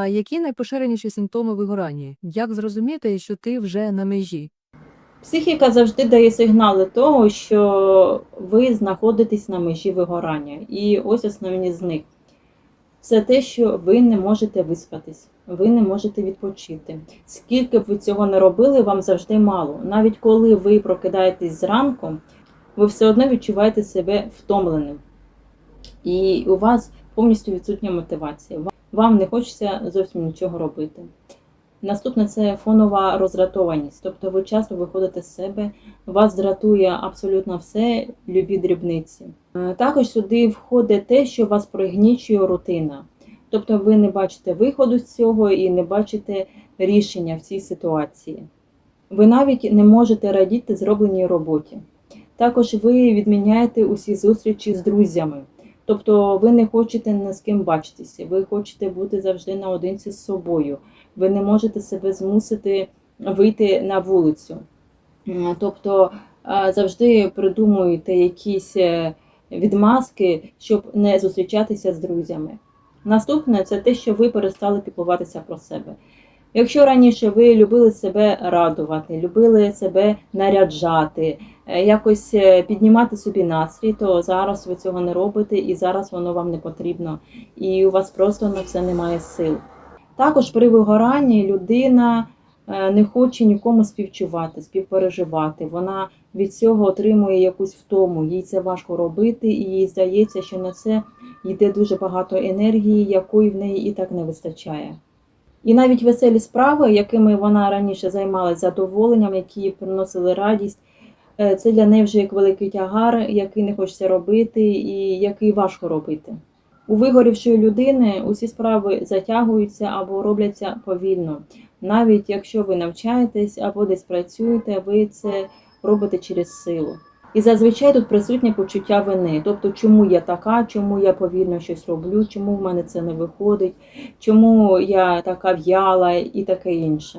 А які найпоширеніші симптоми вигорання? Як зрозуміти, що ти вже на межі? Психіка завжди дає сигнали того, що ви знаходитесь на межі вигорання. І ось основні з них. Це те, що ви не можете виспатись, ви не можете відпочити. Скільки б ви цього не робили, вам завжди мало. Навіть коли ви прокидаєтесь зранку, ви все одно відчуваєте себе втомленим. І у вас повністю відсутня мотивація. Вам не хочеться зовсім нічого робити. Наступне це фонова роздратованість, тобто ви часто виходите з себе, вас дратує абсолютно все, любі дрібниці. Е, Також сюди входить те, що вас пригнічує рутина. Тобто ви не бачите виходу з цього і не бачите рішення в цій ситуації. Ви навіть не можете радіти зробленій роботі. Також ви відміняєте усі зустрічі з друзями. Тобто ви не хочете ні з ким бачитися, ви хочете бути завжди наодинці з собою ви не можете себе змусити вийти на вулицю. Тобто завжди придумуєте якісь е, відмазки, щоб не зустрічатися з друзями. Наступне це те, що ви перестали піклуватися про себе. Якщо раніше ви любили себе радувати, любили себе наряджати, е, якось е, піднімати собі настрій, то зараз ви цього не робите і зараз воно вам не потрібно, і у вас просто на це немає сил. Також при вигоранні людина е, не хоче нікому співчувати, співпереживати. Вона від цього отримує якусь втому. Їй це важко робити, і їй здається, що на це йде дуже багато енергії, якої в неї і так не вистачає. І навіть веселі справи, якими вона раніше займалася задоволенням, які приносили радість, е, це для неї вже як великий тягар, який не хочеться робити, і який важко робити. У вигорівшої людини усі справи затягуються або робляться повільно. Навіть якщо ви навчаєтесь або десь працюєте, ви це робите через силу. І зазвичай тут присутнє почуття вини. Тобто, чому я така, чому я повільно щось роблю, чому в мене це не виходить, чому я така в'яла і таке інше.